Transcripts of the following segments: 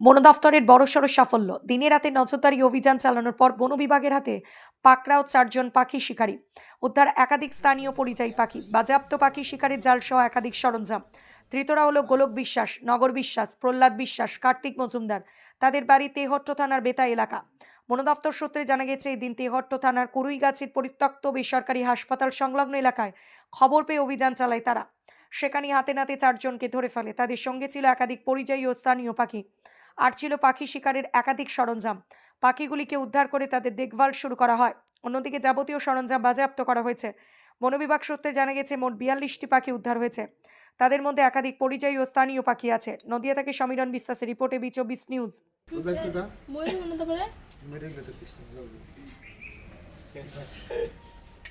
বন দফতরের বড়সড় সাফল্য। দিনে রাতে নজরদারি অভিযান চালানোর পর বন বিভাগের হাতে পাকড়াও চারজন পাখি শিকারী। উদ্ধার একাধিক স্থানীয় পরিযায়ী পাখি। বাজেয়াপ্ত পাখি শিকারের জালসহ একাধিক সরঞ্জাম। ধৃতরা হলো গোলক বিশ্বাস, নগর বিশ্বাস, প্রহ্লাদ বিশ্বাস, কার্তিক মজুমদার। তাদের বাড়ি তেহট্ট থানার বেতা এলাকা। বন দফতর সূত্রে জানা গেছে এই দিন তেহট্ট থানার কুড়ুইগাছির পরিত্যক্ত বেসরকারি হাসপাতাল সংলগ্ন এলাকায় খবর পেয়ে অভিযান চালায় তারা। সেখানে হাতে নাতে চারজনকে ধরে ফেলে। তাদের সঙ্গে ছিল একাধিক পরিযায়ী ও স্থানীয় পাখি। আর ছিল পাখি শিকারের একাধিক সরঞ্জাম। পাখিগুলিকে উদ্ধার করে তাদের দেখভাল শুরু করা হয়। অন্যদিকে যাবতীয় সরঞ্জাম বাজেয়াপ্ত করা হয়েছে। বনবিভাগ সূত্রে জানা গেছে মোট বিয়াল্লিশটি পাখি উদ্ধার হয়েছে। তাদের মধ্যে একাধিক পরিযায়ী ও স্থানীয় পাখি আছে। নদিয়া থেকে সমীরণ বিশ্বাসের রিপোর্টে বি চব্বিশ নিউজ। দায়িত্বটা ময়ূর উন্নত করে মেরে গেতে কৃষ্ণ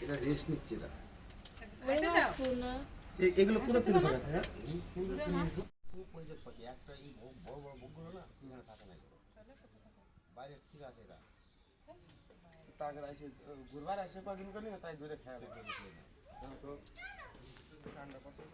এটা রেস্ট নিচ্ছে এরা না এ- এগুলো কোথা থেকে ধরে হ্যাঁ পরিজাত পাখি একটা এই বড় বড় বড় বকগুলো না এখানে থাকে না এগুলো। বাইরে ঠিক আছে এরা। তাগর আসে গুরবার আসে কদিন করলি? তাই দূরে খেয়া তো ঠান্ডা পছন্দ